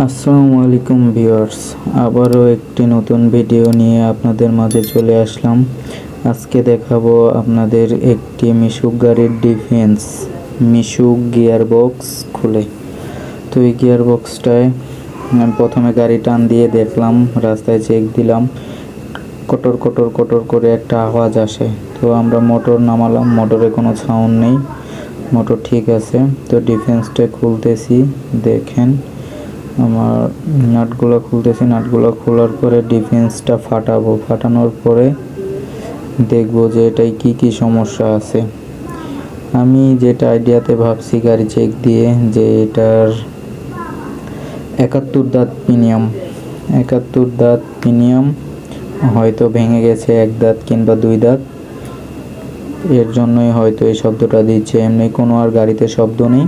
আসসালামু আলাইকুম ভিউয়ার্স, আবারও একটি নতুন ভিডিও নিয়ে আপনাদের মাঝে চলে আসলাম। আজকে দেখাবো আপনাদের একটি মিশুক গাড়ির ডিফেন্স মিশুক গিয়ার বক্স খুলে। তো এই গিয়ার বক্সটায় প্রথমে গাড়ি টান দিয়ে দেখলাম, রাস্তায় চেক দিলাম। কটর কটর কটর করে একটা আওয়াজ আসে। তো আমরা মোটর নামালাম, মোটরে কোনো সাউন্ড নেই। মোটর ঠিক আছে, তো ডিফেন্সটা খুলতেছি, দেখেন। আমার নাটগুলো খুলতেছি। নাটগুলো খোলার পরে ডিফেন্সটা ফাটাবো। ফাটানোর পরে দেখব যে এটাই কি কি সমস্যা আছে। আমি যেটা আইডিয়াতে ভাবছি গাড়ি চেক দিয়ে যে এটার একাত্তর দাঁত প্রিমিয়াম একাত্তর দাঁত প্রিমিয়াম হয়তো ভেঙে গেছে এক দাঁত কিংবা দুই দাঁত। এর জন্যই হয়তো এই শব্দটা দিচ্ছে। এমনি কোনো আর গাড়িতে শব্দ নেই।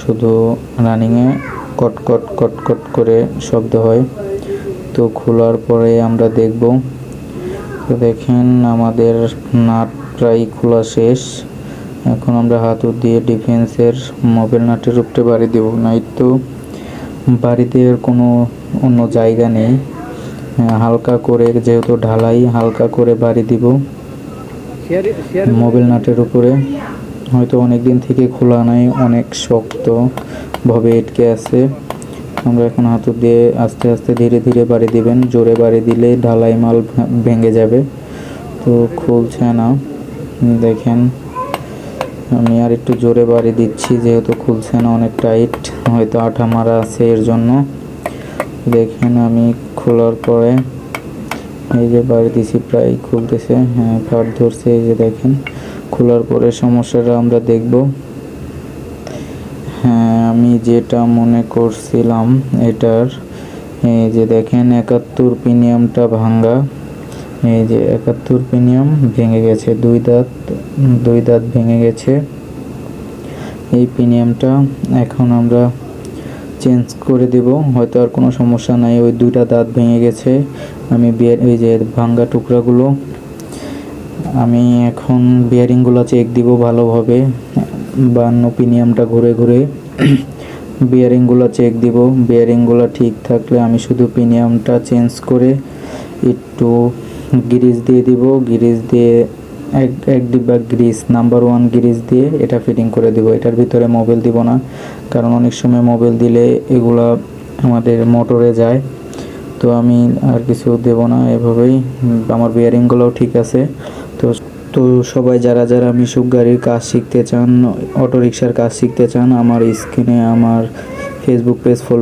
শুধু রানিংয়ে কটকট কটকট করে শব্দ হয়। তো খোলার পরে আমরা দেখব। তো দেখেন আমাদের নাট প্রায় খোলা শেষ। এখন আমরা হাতুর দিয়ে ডিফেন্সের মোবাইল নাটের উপরে বাড়ি দেব। নাই তো বাড়ি দেওয়ার কোনো অন্য জায়গা নেই। হালকা করে যেহেতু ঢালাই হালকা করে বাড়ি দিব মোবাইল নাটের উপরে। হয়তো অনেক দিন থেকে খোলা নাই, অনেক শক্তভাবে এটকে আছে। আমরা এখন হাতুর দিয়ে আস্তে আস্তে ধীরে ধীরে বাড়ি দিবেন। জোরে বাড়ি দিলে ঢালাই মাল ভেঙে যাবে। তো খুলছে না। দেখেন, আমি আর একটু জোরে বাড়ি দিচ্ছি যেহেতু খুলছে না, অনেক টাইট। হয়তো আঠা মারা আছে এর জন্য। দেখেন আমি খোলার পরে এই যে বাড়ি দিছি, প্রায় খুলতেছে। হ্যাঁ ফাট ধরছে, এই যে দেখেন। খোলার পরে সমস্যাটা আমরা দেখব। হ্যাঁ আমি যেটা মনে করছিলাম এটার, এই যে দেখেন, একাত্তর প্রিমিয়ামটা ভাঙ্গা। এই যে একাত্তর প্রিমিয়াম ভেঙে গেছে, দুই দাঁত দুই দাঁত ভেঙে গেছে। এই প্রিমিয়ামটা এখন আমরা চেঞ্জ করে দেব। হয়তো আর কোনো সমস্যা নাই, ওই দুইটা দাঁত ভেঙে গেছে। আমি বিয়ের, এই যে ভাঙ্গা টুকরাগুলো আমি এখন বিয়ারিংগুলো চেক দিব ভালোভাবে, বান্ন পিনিয়ামটা ঘুরে ঘুরে। বিয়ারিংগুলো চেক দিব বিয়ারিংগুলো ঠিক থাকলে আমি শুধু পিনিয়ামটা চেঞ্জ করে একটু গ্রিজ দিয়ে দিব গ্রিজ দিয়ে এক এক ডিব্বা গ্রিজ নাম্বার ওয়ান গ্রিজ দিয়ে এটা ফিটিং করে দিব। এটার ভিতরে মোবাইল দিব না, কারণ অনেক সময় মোবাইল দিলে এগুলা আমাদের মোটরে যায়। তো আমি আর কিছু দেব না এভাবেই, আমার বিয়ারিংগুলোও ঠিক আছে। তো তো সবাই যারা যারা মিশুক গাড়ির কাজ শিখতে চান অটো রিক্সার কাজ শিখতে চান, আমার স্ক্রিনে আমার ফেসবুক পেজ ফলো